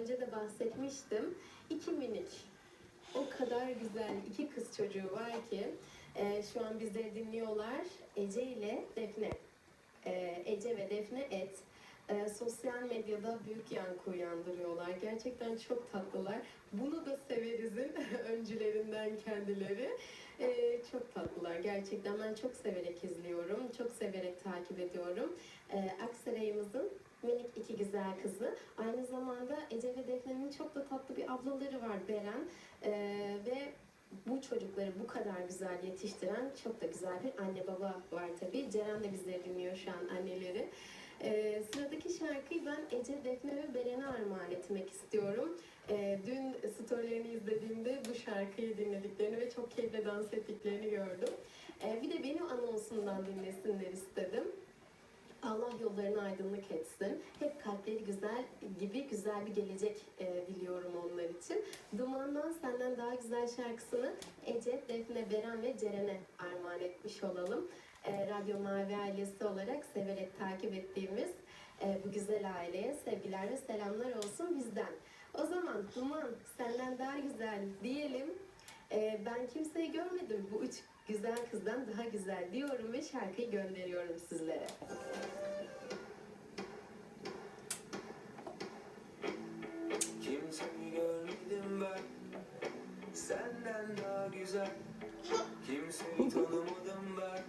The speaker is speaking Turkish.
önce de bahsetmiştim. İki minik, o kadar güzel iki kız çocuğu var ki e, şu an bizleri dinliyorlar. Ece ile Defne. E, Ece ve Defne Et. E, sosyal medyada büyük yankı uyandırıyorlar. Gerçekten çok tatlılar. Bunu da severizin öncülerinden kendileri. E, çok tatlılar gerçekten. Ben çok severek izliyorum. Çok severek takip ediyorum. E, Aksaray'ımızın minik iki güzel kızı. Aynı zamanda Ece ve Defne'nin çok da tatlı bir ablaları var Beren. E, ve bu çocukları bu kadar güzel yetiştiren çok da güzel bir anne baba var tabii. Ceren de bizleri dinliyor şu an anneleri. Ee, sıradaki şarkıyı ben Ece, Defne ve Beren'e armağan etmek istiyorum. Ee, dün storylerini izlediğimde bu şarkıyı dinlediklerini ve çok keyifle dans ettiklerini gördüm. Ee, bir de benim anonsundan dinlesinler istedim. Allah yollarını aydınlık etsin. Hep kalpleri güzel gibi güzel bir gelecek e, diliyorum onlar için. Dumandan Senden Daha Güzel şarkısını Ece, Defne, Beren ve Ceren'e armağan etmiş olalım. E, Radyo Mavi ailesi olarak severek takip ettiğimiz e, bu güzel aileye sevgiler ve selamlar olsun bizden. O zaman Duman senden daha güzel diyelim. Ee, ben kimseyi görmedim. Bu üç güzel kızdan daha güzel diyorum ve şarkıyı gönderiyorum sizlere. Kimseyi görmedim ben senden daha güzel. Kimseyi tanımadım ben